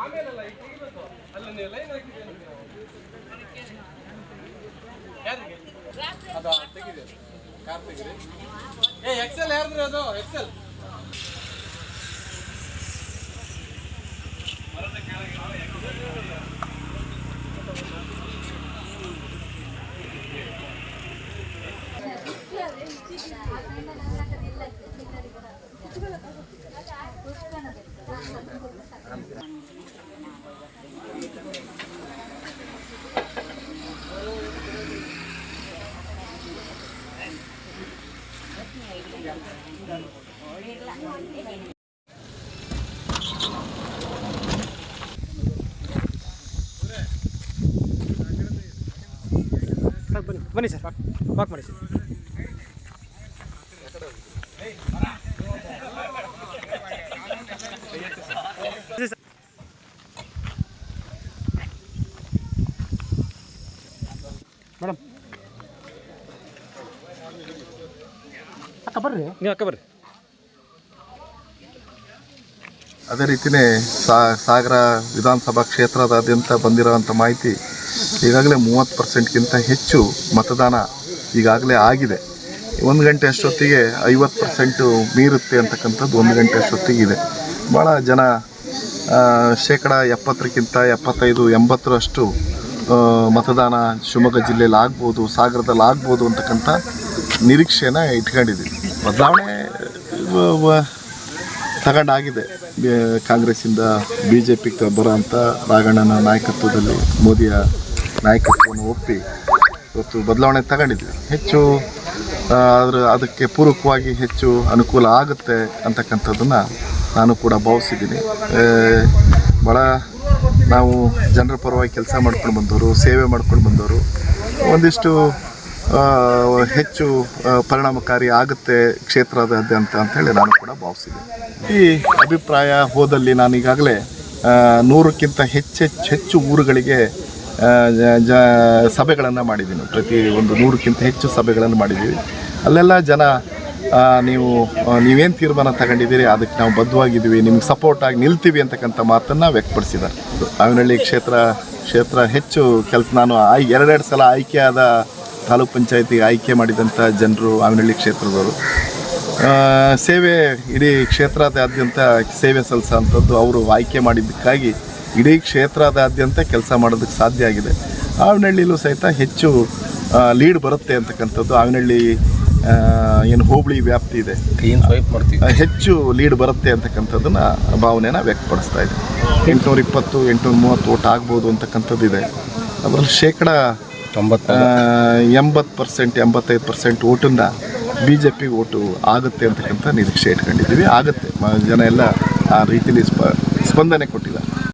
ಆಮೇಲಲ್ಲ ತೆಗಿದೆ car ತೆಗಿದೆ ಏ Excel ಯಾರ್ದ್ರೆ ಅದು? Excel ಬನ್ನಿ ಬನ್ನಿ ಸರ್ ವಾಕ್ ಮಾಡಿ ಸರ್. ಮೇಡಮ್ ಅಕ್ಕ ಬರ್ರಿ. ನೀವು ಅಕ್ಕ ಬರ್ರಿ. ಅದೇ ರೀತಿನೇ ಸಾ ಸಾಗರ ವಿಧಾನಸಭಾ ಕ್ಷೇತ್ರದಾದ್ಯಂತ ಬಂದಿರೋವಂಥ ಮಾಹಿತಿ ಈಗಾಗಲೇ ಮೂವತ್ತು ಪರ್ಸೆಂಟ್ಗಿಂತ ಹೆಚ್ಚು ಮತದಾನ ಈಗಾಗಲೇ ಆಗಿದೆ. ಒಂದು ಗಂಟೆ ಅಷ್ಟೊತ್ತಿಗೆ ಐವತ್ತು ಪರ್ಸೆಂಟು ಮೀರುತ್ತೆ ಅಂತಕ್ಕಂಥದ್ದು ಒಂದು ಗಂಟೆ ಅಷ್ಟೊತ್ತಿಗಿದೆ ಭಾಳ ಜನ ಶೇಕಡ ಎಪ್ಪತ್ತರಕ್ಕಿಂತ ಎಪ್ಪತ್ತೈದು ಎಂಬತ್ತರಷ್ಟು ಮತದಾನ ಶಿವಮೊಗ್ಗ ಜಿಲ್ಲೆಯಲ್ಲಿ ಆಗ್ಬೋದು ಸಾಗರದಲ್ಲಿ ಆಗ್ಬೋದು ಅಂತಕ್ಕಂಥ ನಿರೀಕ್ಷೆನ ಇಟ್ಕೊಂಡಿದ್ದೀವಿ. ಬದಲಾವಣೆ ತಗೊಂಡಾಗಿದೆ. ಕಾಂಗ್ರೆಸ್ಸಿಂದ ಬಿ ಜೆ ಪಿಗೆ ಬರೋಂಥ ರಾಘಣ್ಣನ ನಾಯಕತ್ವದಲ್ಲಿ ಮೋದಿಯ ನಾಯಕತ್ವವನ್ನು ಒಪ್ಪಿ ಇವತ್ತು ಬದಲಾವಣೆ ತಗೊಂಡಿದ್ವಿ ಹೆಚ್ಚು ಅದ್ರ, ಅದಕ್ಕೆ ಪೂರಕವಾಗಿ ಹೆಚ್ಚು ಅನುಕೂಲ ಆಗುತ್ತೆ ಅಂತಕ್ಕಂಥದ್ದನ್ನು ನಾನು ಕೂಡ ಭಾವಿಸಿದ್ದೀನಿ. ಭಾಳ ನಾವು ಜನರ ಪರವಾಗಿ ಕೆಲಸ ಮಾಡ್ಕೊಂಡು ಬಂದವರು, ಸೇವೆ ಮಾಡ್ಕೊಂಡು ಬಂದವರು, ಒಂದಿಷ್ಟು ಹೆಚ್ಚು ಪರಿಣಾಮಕಾರಿ ಆಗುತ್ತೆ ಕ್ಷೇತ್ರದಾದ್ಯಂತ ಅಂತೇಳಿ ನಾನು ಕೂಡ ಭಾವಿಸಿದೆ. ಈ ಅಭಿಪ್ರಾಯ ಹೋದಲ್ಲಿ ನಾನು ಈಗಾಗಲೇ ನೂರಕ್ಕಿಂತ ಹೆಚ್ಚೆಚ್ಚು ಹೆಚ್ಚು ಊರುಗಳಿಗೆ ಜ- ಸಭೆಗಳನ್ನು ಮಾಡಿದ್ದೀನಿ. ಪ್ರತಿ ಒಂದು ನೂರಕ್ಕಿಂತ ಹೆಚ್ಚು ಸಭೆಗಳನ್ನು ಮಾಡಿದ್ದೀವಿ. ಅಲ್ಲೆಲ್ಲ ಜನ ನೀವು ನೀವೇನು ತೀರ್ಮಾನ ತಗೊಂಡಿದ್ದೀರಿ, ಅದಕ್ಕೆ ನಾವು ಬದ್ಧವಾಗಿದ್ದೀವಿ, ನಿಮ್ಗೆ ಸಪೋರ್ಟ್ ಆಗಿ ನಿಲ್ತೀವಿ ಅಂತಕ್ಕಂಥ ಮಾತನ್ನು ವ್ಯಕ್ತಪಡಿಸಿದ್ದಾರೆ. ಆವಿನಹಳ್ಳಿ ಕ್ಷೇತ್ರ ಕ್ಷೇತ್ರ ಹೆಚ್ಚು ಕೆಲಸ ನಾನು ಆಯ್ ಎರಡೆರಡು ಸಲ ಆಯ್ಕೆಯಾದ ತಾಲೂಕ್ ಪಂಚಾಯತಿಗೆ ಆಯ್ಕೆ ಮಾಡಿದಂಥ ಜನರು ಆವಿನಹಳ್ಳಿ ಕ್ಷೇತ್ರದವರು. ಸೇವೆ ಇಡೀ ಕ್ಷೇತ್ರದಾದ್ಯಂತ ಸೇವೆ ಸಲ್ಲಿಸೋಂಥದ್ದು ಅವರು ಆಯ್ಕೆ ಮಾಡಿದ್ದಕ್ಕಾಗಿ ಇಡೀ ಕ್ಷೇತ್ರದಾದ್ಯಂತ ಕೆಲಸ ಮಾಡೋದಕ್ಕೆ ಸಾಧ್ಯ ಆಗಿದೆ. ಆವಿನಹಳ್ಳಿಲೂ ಸಹಿತ ಹೆಚ್ಚು ಲೀಡ್ ಬರುತ್ತೆ ಅಂತಕ್ಕಂಥದ್ದು ಆವಿನಹಳ್ಳಿ ಏನು ಹೋಬಳಿ ವ್ಯಾಪ್ತಿ ಇದೆ. ಹೆಚ್ಚು ಲೀಡ್ ಬರುತ್ತೆ ಅಂತಕ್ಕಂಥದ್ದನ್ನ ಭಾವನೆನ ವ್ಯಕ್ತಪಡಿಸ್ತಾ ಇದೆ. ಎಂಟುನೂರ ಇಪ್ಪತ್ತು ಎಂಟುನೂರ ಮೂವತ್ತು ಓಟ್ ಆಗ್ಬೋದು ಅಂತಕ್ಕಂಥದ್ದು ಇದೆ ಅದರಲ್ಲಿ ಶೇಕಡ ಎಂಬತ್ತು ಪರ್ಸೆಂಟ್, ಎಂಬತ್ತೈದು ಪರ್ಸೆಂಟ್ ಓಟನ್ನು ಬಿ ಜೆ ಪಿ ಓಟು ಆಗುತ್ತೆ ಅಂತಕ್ಕಂಥ ನಿರೀಕ್ಷೆ ಇಟ್ಕೊಂಡಿದ್ದೀವಿ. ಆಗುತ್ತೆ. ಜನ ಎಲ್ಲ ಆ ರೀತಿಯಲ್ಲಿ ಸ್ಪ, ಸ್ಪಂದನೆ ಕೊಟ್ಟಿದ್ದಾರೆ